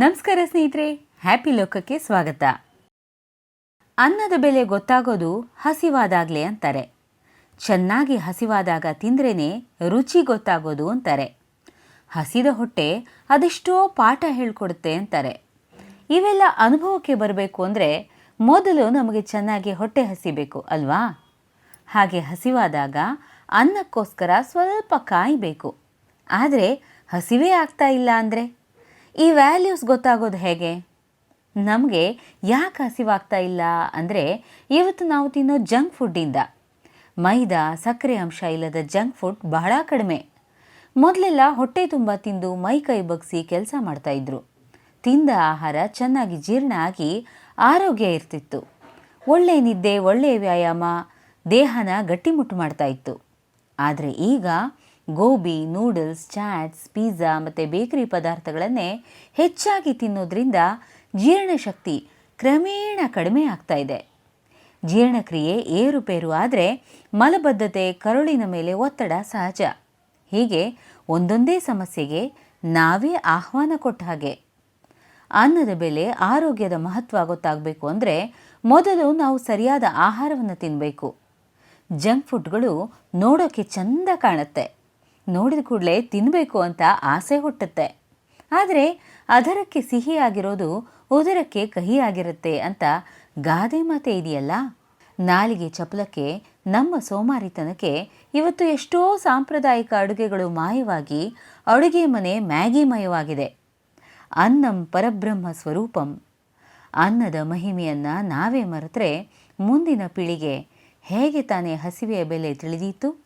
ನಮಸ್ಕಾರ ಸ್ನೇಹಿತರೆ ಹ್ಯಾಪಿ ಲೋಕಕ್ಕೆ ಸ್ವಾಗತ. ಅನ್ನದ ಬೆಲೆ ಗೊತ್ತಾಗೋದು ಹಸಿವಾದಾಗಲೇ ಅಂತಾರೆ. ಚೆನ್ನಾಗಿ ಹಸಿವಾದಾಗ ತಿಂದ್ರೇ ರುಚಿ ಗೊತ್ತಾಗೋದು ಅಂತಾರೆ. ಹಸಿದ ಹೊಟ್ಟೆ ಅದೆಷ್ಟೋ ಪಾಠ ಹೇಳ್ಕೊಡುತ್ತೆ ಅಂತಾರೆ. ಇವೆಲ್ಲ ಅನುಭವಕ್ಕೆ ಬರಬೇಕು ಅಂದರೆ ಮೊದಲು ನಮಗೆ ಚೆನ್ನಾಗಿ ಹೊಟ್ಟೆ ಹಸಿಬೇಕು, ಅಲ್ವಾ? ಹಾಗೆ ಹಸಿವಾದಾಗ ಅನ್ನಕ್ಕೋಸ್ಕರ ಸ್ವಲ್ಪ ಕಾಯಬೇಕು. ಆದರೆ ಹಸಿವೇ ಆಗ್ತಾ ಇಲ್ಲ ಅಂದರೆ? ಈ ವ್ಯಾಲ್ಯೂಸ್ ಗೊತ್ತಾಗೋದು ಹೇಗೆ? ನಮಗೆ ಯಾಕೆ ಹಸಿವಾಗ್ತಾ ಇಲ್ಲ ಅಂದರೆ ಇವತ್ತು ನಾವು ತಿನ್ನೋ ಜಂಕ್ ಫುಡ್ಡಿಂದ ಮೈದಾ, ಸಕ್ಕರೆ ಅಂಶ ಇಲ್ಲದ ಜಂಕ್ ಫುಡ್ ಬಹಳ ಕಡಿಮೆ. ಮೊದಲೆಲ್ಲ ಹೊಟ್ಟೆ ತುಂಬ ತಿಂದು ಮೈ ಕೈ ಬಗ್ಸಿ ಕೆಲಸ ಮಾಡ್ತಾಯಿದ್ರು ತಿಂದ ಆಹಾರ ಚೆನ್ನಾಗಿ ಜೀರ್ಣ ಆಗಿ ಆರೋಗ್ಯ ಇರ್ತಿತ್ತು. ಒಳ್ಳೆ ನಿದ್ದೆ ಒಳ್ಳೆಯ ವ್ಯಾಯಾಮ ದೇಹನ ಗಟ್ಟಿಮುಟ್ಟು ಮಾಡ್ತಾಯಿತ್ತು ಆದರೆ ಈಗ ಗೋಬಿ, ನೂಡಲ್ಸ್, ಚಾಟ್ಸ್, ಪಿಜ್ಜಾ ಮತ್ತು ಬೇಕರಿ ಪದಾರ್ಥಗಳನ್ನೇ ಹೆಚ್ಚಾಗಿ ತಿನ್ನೋದ್ರಿಂದ ಜೀರ್ಣಶಕ್ತಿ ಕ್ರಮೇಣ ಕಡಿಮೆ ಆಗ್ತಾ ಇದೆ. ಜೀರ್ಣಕ್ರಿಯೆ ಏರುಪೇರು ಆದರೆ ಮಲಬದ್ಧತೆ, ಕರುಳಿನ ಮೇಲೆ ಒತ್ತಡ ಸಹಜ. ಹೀಗೆ ಒಂದೊಂದೇ ಸಮಸ್ಯೆಗೆ ನಾವೇ ಆಹ್ವಾನ ಕೊಟ್ಟ ಹಾಗೆ. ಅನ್ನದ ಬೆಲೆ ಆರೋಗ್ಯದ ಮಹತ್ವ ಗೊತ್ತಾಗಬೇಕು ಅಂದರೆ ಮೊದಲು ನಾವು ಸರಿಯಾದ ಆಹಾರವನ್ನು ತಿನ್ನಬೇಕು ಜಂಕ್ ಫುಡ್ಗಳು ನೋಡೋಕ್ಕೆ ಚಂದ ಕಾಣುತ್ತೆ. ನೋಡಿದ ಕೂಡಲೇ ತಿನ್ನಬೇಕು ಅಂತ ಆಸೆ ಹುಟ್ಟುತ್ತೆ. ಆದರೆ ಅದರಕ್ಕೆ ಸಿಹಿಯಾಗಿರೋದು ಉದರಕ್ಕೆ ಕಹಿಯಾಗಿರುತ್ತೆ ಅಂತ ಗಾದೆ ಮಾತೆ ಇದೆಯಲ್ಲ? ನಾಲಿಗೆ ಚಪಲಕ್ಕೆ, ನಮ್ಮ ಸೋಮಾರಿತನಕ್ಕೆ ಇವತ್ತು ಎಷ್ಟೋ ಸಾಂಪ್ರದಾಯಿಕ ಅಡುಗೆಗಳು ಮಾಯವಾಗಿ ಅಡುಗೆ ಮನೆ ಮ್ಯಾಗಿಮಯವಾಗಿದೆ ಅನ್ನಂ ಪರಬ್ರಹ್ಮ ಸ್ವರೂಪಂ. ಅನ್ನದ ಮಹಿಮೆಯನ್ನು ನಾವೇ ಮರೆತರೆ ಮುಂದಿನ ಪೀಳಿಗೆ ಹೇಗೆ ತಾನೇ ಹಸಿವೆಯ ಬೆಲೆ ತಿಳಿದೀತು?